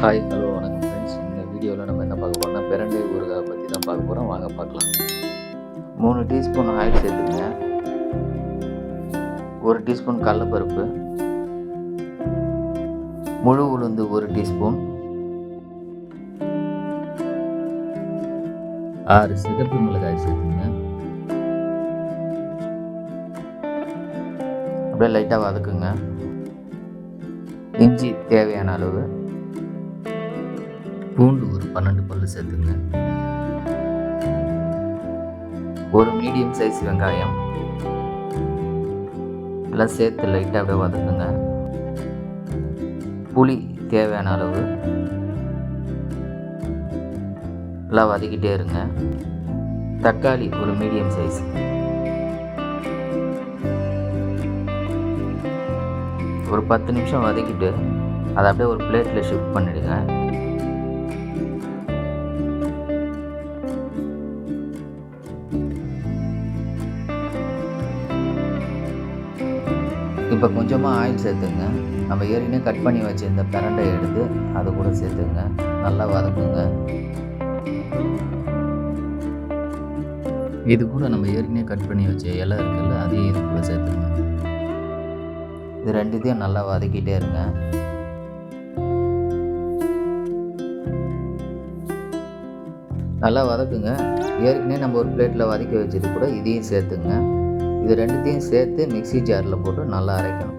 Hi hello வணக்கம் friends இந்த வீடியோவில் நம்ம என்ன பார்க்க போகிறோம்னா பிரண்டை ஊறுகாய் பற்றி தான் பார்க்க போகிறோம் வாங்க பார்க்கலாம். மூணு டீஸ்பூன் ஆயில் சேர்த்துக்கங்க ஒரு டீஸ்பூன் கடலப்பருப்பு. முழு உளுந்து ஒரு டீஸ்பூன் ஆறு சிகப்பு மிளகாய் சேர்த்துங்க. அப்படியே லைட்டாக வதக்குங்க. இஞ்சி தேவையான அளவு. பூண்டு ஒரு பன்னெண்டு பல்லு சேர்த்துங்க. ஒரு மீடியம் சைஸ் வெங்காயம். எல்லாம் சேர்த்து லைட்டாக அப்படியே வதக்குங்க. புளி தேவையான அளவு. எல்லாம் வதக்கிட்டே இருங்க. தக்காளி ஒரு மீடியம் சைஸ் ஒரு பத்து நிமிஷம் வதக்கிட்டு அதை அப்படியே ஒரு பிளேட்டில் ஷிஃப்ட் பண்ணிடுங்க. இப்போ கொஞ்சமாக ஆயில் சேர்த்துங்க. நம்ம ஏற்கனவே கட் பண்ணி வச்சுருந்த பிரண்டை எடுத்து அதை கூட சேர்த்துங்க. நல்லா வதக்குங்க. இது கூட நம்ம ஏற்கனவே கட் பண்ணி வச்ச இலை இருக்குல்ல அதையும் இது கூட சேர்த்துங்க. இது ரெண்டுத்தையும் நல்லா வதக்கிட்டே இருங்க. நல்லா வதக்குங்க. ஏற்கனவே நம்ம ஒரு பிளேட்டில் வதக்கி வச்சது கூட இதையும் சேர்த்துங்க. இது ரெண்டுத்தையும் சேர்த்து மிக்ஸி ஜாரில் போட்டு நல்லா அரைக்கணும்.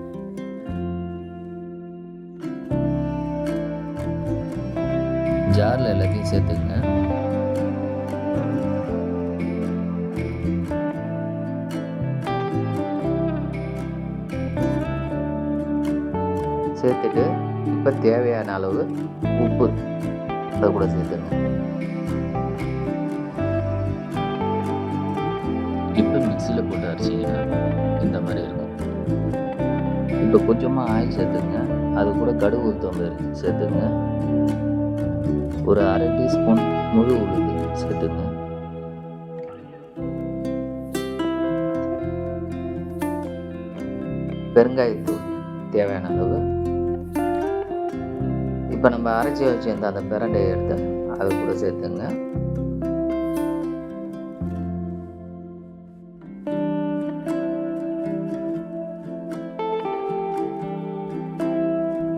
ஜாரில் எல்லாத்தையும் சேர்த்துக்குங்க. சேர்த்துட்டு இப்போ தேவையான அளவு உப்பு அதை கூட சேர்த்துக்கணும். மிக்சியில் போட்டு அரைச்சிங்கன்னா இந்த மாதிரி இருக்கும். இப்போ கொஞ்சமாக ஆயில் சேர்த்துங்க. அது கூட கடுகு உளுத்தம்பரு சேர்த்துங்க. ஒரு அரை டீஸ்பூன் முழு உளுந்து சேர்த்துங்க. பெருங்காயத்தூள் தேவையான அளவு. இப்போ நம்ம அரைச்சி வச்சுருந்த அந்த பிரண்டையை எடுத்து அதை கூட சேர்த்துங்க.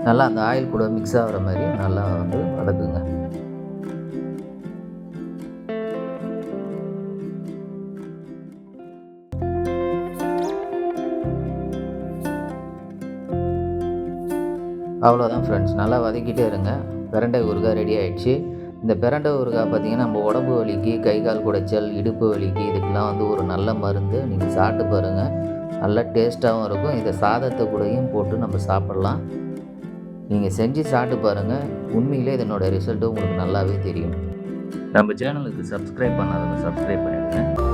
நல்லா அந்த ஆயில் கூட மிக்ஸ் ஆகிற மாதிரி நல்லா வந்து வதக்குங்க. அவ்வளோதான் ஃப்ரெண்ட்ஸ் நல்லா வதக்கிட்டே இருங்க. பிரண்டை ஊறுகாய் ரெடி ஆகிடுச்சு இந்த பிரண்டை ஊறுகாய் பார்த்தீங்கன்னா நம்ம உடம்பு வலிக்கு கை கால் குடைச்சல் இடுப்பு வலிக்கு இதுக்கெல்லாம் வந்து ஒரு நல்ல மருந்து. நீங்கள் சாப்பிட்டு பாருங்கள் நல்லா டேஸ்ட்டாகவும் இருக்கும். இதை சாதத்தை கூடயும் போட்டு நம்ம சாப்பிட்லாம். நீங்கள் செஞ்சு சாப்பிட்டு பாருங்கள் உண்மையிலே இதனோட ரிசல்ட்டும் உங்களுக்கு நல்லாவே தெரியும். நம்ம சேனலுக்கு சப்ஸ்கிரைப் பண்ணாதவங்க சப்ஸ்கிரைப் பண்ணிவிடுங்க